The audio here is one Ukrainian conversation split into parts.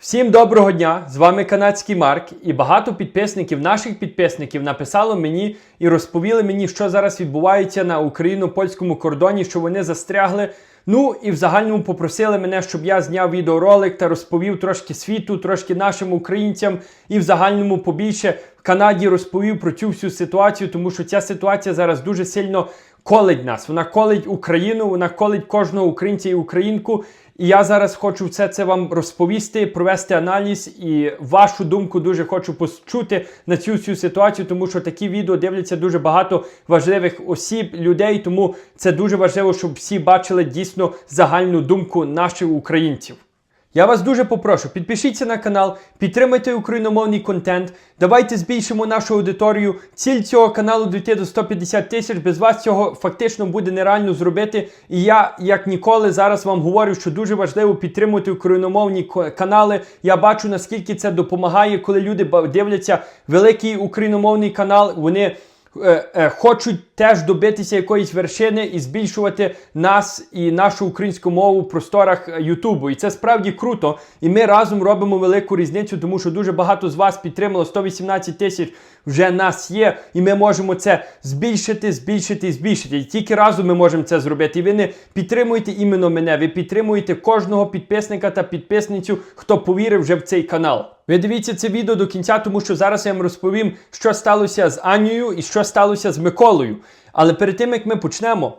Всім доброго дня! З вами канадський Марк, і багато підписників, наших підписників, написало мені і розповіли мені, що зараз відбувається на україно-польському кордоні, що вони застрягли. Ну і в загальному попросили мене, щоб я зняв відеоролик та розповів трошки світу, трошки нашим українцям, і в загальному побільше в Канаді розповів про цю всю ситуацію, тому що ця ситуація зараз дуже сильно колить нас. Вона колить Україну, вона колить кожного українця і українку. І я зараз хочу все це вам розповісти, провести аналіз і вашу думку дуже хочу почути на цю всю ситуацію, тому що такі відео дивляться дуже багато важливих осіб, людей. Тому це дуже важливо, щоб всі бачили дійсно загальну думку наших українців. Я вас дуже попрошу, підпишіться на канал, підтримайте україномовний контент. Давайте збільшимо нашу аудиторію. Ціль цього каналу дійти до 150 тисяч. Без вас цього фактично буде нереально зробити. І я, як ніколи, зараз вам говорю, що дуже важливо підтримувати україномовні канали. Я бачу, наскільки це допомагає, коли люди дивляться великий україномовний канал. Вони хочуть теж добитися якоїсь вершини і збільшувати нас і нашу українську мову в просторах е, Ютубу. І це справді круто. І ми разом робимо велику різницю, тому що дуже багато з вас підтримало 118 тисяч. Вже нас є, і ми можемо це збільшити, збільшити збільшити. І тільки разом ми можемо це зробити. І ви не підтримуєте іменно мене, ви підтримуєте кожного підписника та підписницю, хто повірив вже в цей канал. Ви дивіться це відео до кінця, тому що зараз я вам розповім, що сталося з Анією і що сталося з Миколою. Але перед тим як ми почнемо,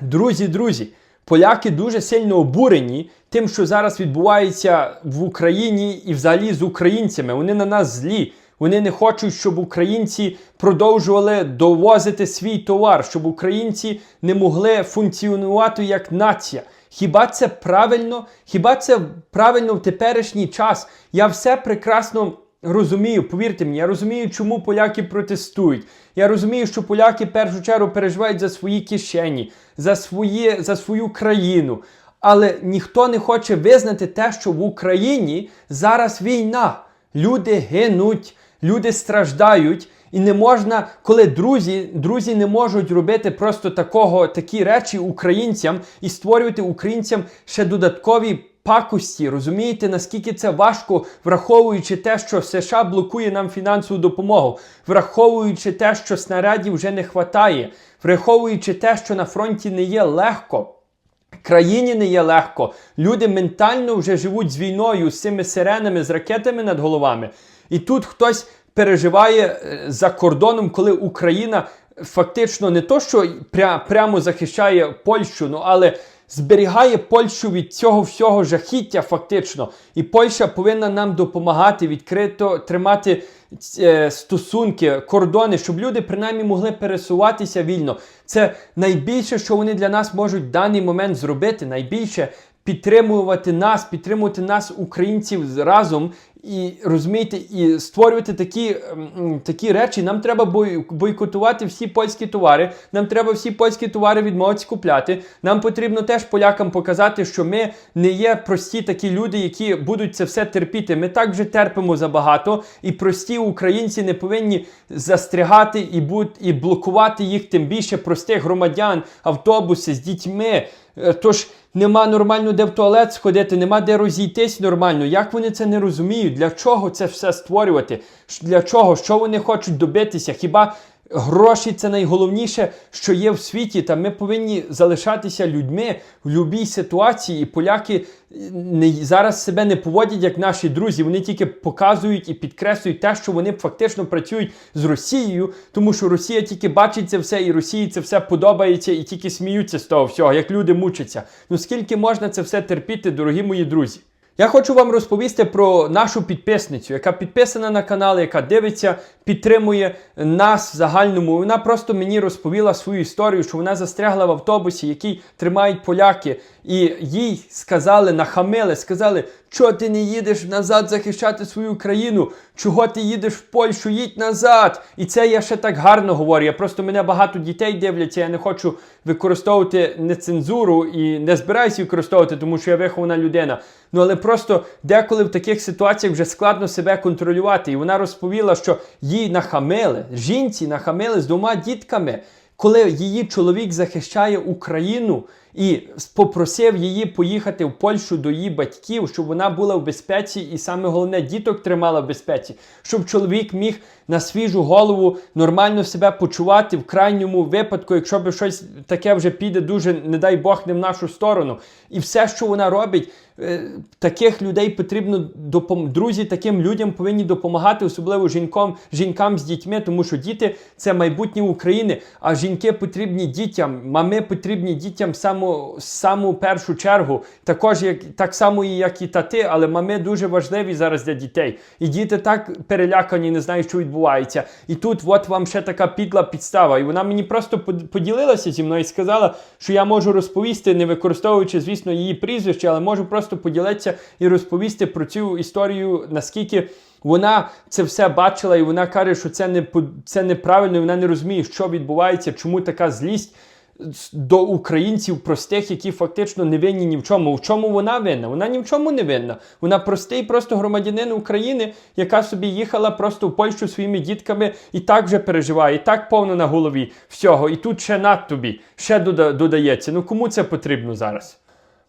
друзі, друзі, поляки дуже сильно обурені тим, що зараз відбувається в Україні і взагалі з українцями. Вони на нас злі. Вони не хочуть, щоб українці продовжували довозити свій товар, щоб українці не могли функціонувати як нація. Хіба це правильно? Хіба це правильно в теперішній час? Я все прекрасно розумію, повірте мені, я розумію, чому поляки протестують. Я розумію, що поляки в першу чергу переживають за свої кишені, за, свої, за свою країну. Але ніхто не хоче визнати те, що в Україні зараз війна. Люди гинуть, люди страждають. І не можна, коли друзі, друзі не можуть робити просто такого, такі речі українцям і створювати українцям ще додаткові пакості. Розумієте, наскільки це важко, враховуючи те, що США блокує нам фінансову допомогу, враховуючи те, що снарядів вже не вистачає, враховуючи те, що на фронті не є легко. Країні не є легко. Люди ментально вже живуть з війною, з цими сиренами, з ракетами над головами. І тут хтось переживає е, за кордоном, коли Україна фактично не то, що пря, прямо захищає Польщу, ну але зберігає Польщу від цього всього жахіття, фактично. І Польща повинна нам допомагати відкрито тримати е, стосунки, кордони, щоб люди принаймні могли пересуватися вільно. Це найбільше, що вони для нас можуть в даний момент зробити. Найбільше підтримувати нас, підтримувати нас, українців разом. І розумієте, і створювати такі такі речі. Нам треба бой, бойкотувати всі польські товари. Нам треба всі польські товари відмовитися купляти. Нам потрібно теж полякам показати, що ми не є прості такі люди, які будуть це все терпіти. Ми так вже терпимо забагато, і прості українці не повинні застрягати і будь, і блокувати їх тим більше простих громадян, автобуси з дітьми. Е, Тож нема нормально де в туалет сходити, нема де розійтись нормально. Як вони це не розуміють? Для чого це все створювати? Для чого? Що вони хочуть добитися? Хіба гроші це найголовніше, що є в світі? Та ми повинні залишатися людьми в будь-якій ситуації. І поляки е, не, зараз себе не поводять як наші друзі. Вони тільки показують і підкреслюють те, що вони фактично працюють з Росією, тому що Росія тільки бачить це все, і Росії це все подобається, і тільки сміються з того всього, як люди мучаться. Ну скільки можна це все терпіти, дорогі мої друзі? Я хочу вам розповісти про нашу підписницю, яка підписана на канал, яка дивиться, підтримує нас в загальному. Вона просто мені розповіла свою історію, що вона застрягла в автобусі, який тримають поляки, і їй сказали, нахамили, сказали, чого ти не їдеш назад захищати свою країну? Чого ти їдеш в Польщу? Їдь назад! І це я ще так гарно говорю. Я просто мене багато дітей дивляться. Я не хочу використовувати нецензуру і не збираюся використовувати, тому що я вихована людина. Ну але просто деколи в таких ситуаціях вже складно себе контролювати. І вона розповіла, що їй нахамили, жінці нахамили з двома дітками. Коли її чоловік захищає Україну і попросив її поїхати в Польщу до її батьків, щоб вона була в безпеці, і саме головне, діток тримала в безпеці, щоб чоловік міг на свіжу голову нормально себе почувати в крайньому випадку, якщо би щось таке вже піде дуже, не дай Бог, не в нашу сторону. І все, що вона робить, таких людей потрібно допом... Друзі, таким людям повинні допомагати, особливо жінкам, жінкам з дітьми, тому що діти це майбутнє України, а жінки потрібні дітям, мами потрібні дітям саму, саму першу чергу. Також як так само, як і тати, але мами дуже важливі зараз для дітей. І діти так перелякані, не знають, що відбувається. І тут от вам ще така підла підстава. І вона мені просто под- поділилася зі мною і сказала, що я можу розповісти, не використовуючи, звісно, її прізвище, але можу просто поділитися і розповісти про цю історію, наскільки. Вона це все бачила, і вона каже, що це не це неправильно, і вона не розуміє, що відбувається, чому така злість до українців простих, які фактично не винні ні в чому. В чому вона винна? Вона ні в чому не винна. Вона простий, просто громадянин України, яка собі їхала просто в Польщу своїми дітками і так вже переживає, і так повно на голові всього. І тут ще над тобі, ще дода- додається. Ну кому це потрібно зараз?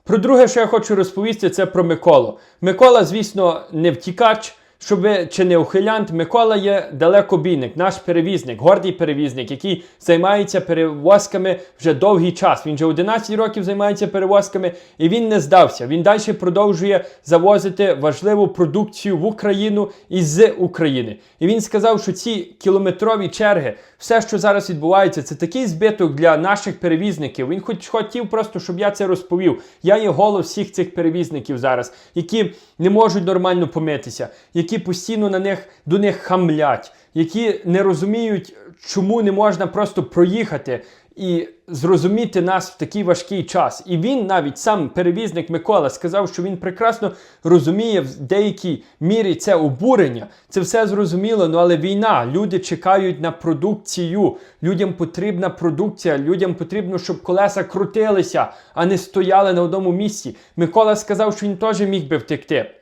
Про друге, що я хочу розповісти, це про Миколу. Микола, звісно, не втікач. Щоб ви чи не ухилянт, Микола є далекобійник, наш перевізник, гордий перевізник, який займається перевозками вже довгий час. Він вже 11 років займається перевозками і він не здався. Він далі продовжує завозити важливу продукцію в Україну і з України. І він сказав, що ці кілометрові черги, все, що зараз відбувається, це такий збиток для наших перевізників. Він хоч хотів просто, щоб я це розповів. Я є голос всіх цих перевізників зараз, які не можуть нормально помитися, постійно на них до них хамлять, які не розуміють, чому не можна просто проїхати і зрозуміти нас в такий важкий час. І він навіть сам перевізник Микола сказав, що він прекрасно розуміє в деякій мірі це обурення. Це все зрозуміло, ну але війна. Люди чекають на продукцію. Людям потрібна продукція, людям потрібно, щоб колеса крутилися, а не стояли на одному місці. Микола сказав, що він теж міг би втекти.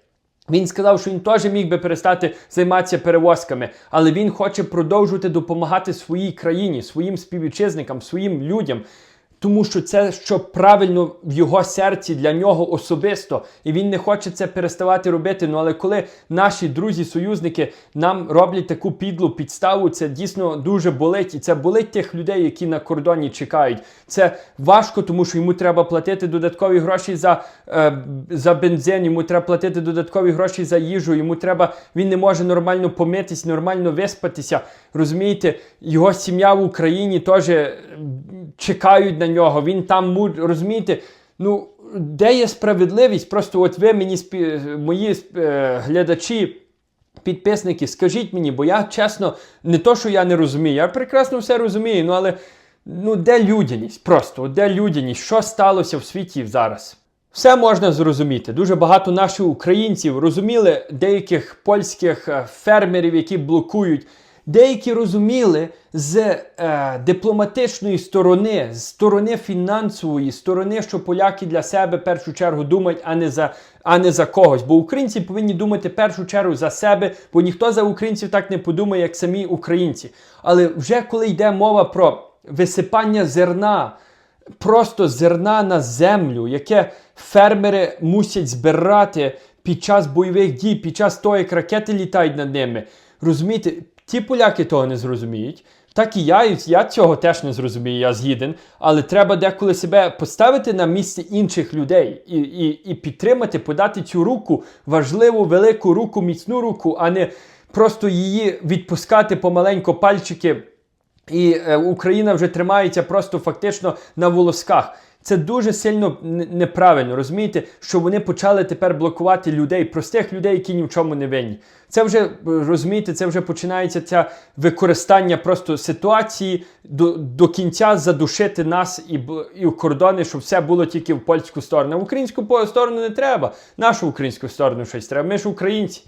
Він сказав, що він теж міг би перестати займатися перевозками, але він хоче продовжувати допомагати своїй країні, своїм співвітчизникам, своїм людям. Тому що це що правильно в його серці для нього особисто, і він не хоче це переставати робити. Ну але коли наші друзі-союзники нам роблять таку підлу підставу, це дійсно дуже болить, і це болить тих людей, які на кордоні чекають. Це важко, тому що йому треба платити додаткові гроші за, е, за бензин, йому треба платити додаткові гроші за їжу. Йому треба, він не може нормально помитись, нормально виспатися. Розумієте, його сім'я в Україні теж чекають на нього. Він там розумієте, ну де є справедливість? Просто от ви мені спі... мої е, глядачі. Підписники, скажіть мені, бо я чесно, не то, що я не розумію, я прекрасно все розумію, ну але ну де людяність? Просто де людяність? Що сталося в світі зараз? Все можна зрозуміти. Дуже багато наших українців розуміли деяких польських е, фермерів, які блокують. Деякі розуміли з е, дипломатичної сторони, з сторони фінансової, сторони, що поляки для себе в першу чергу думають, а не за а не за когось. Бо українці повинні думати першу чергу за себе, бо ніхто за українців так не подумає, як самі українці. Але вже коли йде мова про висипання зерна, просто зерна на землю, яке фермери мусять збирати під час бойових дій, під час того, як ракети літають над ними. Розумієте, ті поляки того не зрозуміють. Так і я, я цього теж не зрозумію, я згіден. Але треба деколи себе поставити на місце інших людей і, і, і підтримати, подати цю руку, важливу, велику руку, міцну руку, а не просто її відпускати помаленько пальчики. І е, Україна вже тримається просто фактично на волосках. Це дуже сильно неправильно, розумієте, що вони почали тепер блокувати людей, простих людей, які ні в чому не винні. Це вже розумієте, це вже починається ця використання просто ситуації до, до кінця задушити нас і, і кордони, щоб все було тільки в польську сторону. А в українську сторону не треба. Нашу українську сторону щось треба. Ми ж українці.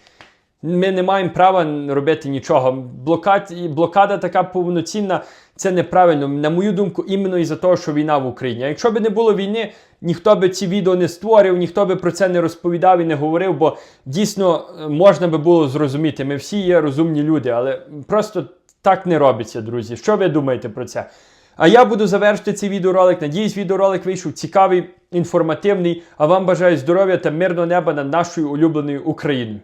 Ми не маємо права робити нічого. Блокад, блокада така повноцінна, це неправильно. На мою думку, іменно із-за того, що війна в Україні. А якщо б не було війни, ніхто би ці відео не створив, ніхто би про це не розповідав і не говорив, бо дійсно е, можна би було зрозуміти. Ми всі є розумні люди, але просто так не робиться, друзі. Що ви думаєте про це? А я буду завершити цей відеоролик. Надіюсь, відеоролик вийшов цікавий, інформативний. А вам бажаю здоров'я та мирного неба над нашою улюбленою Україною.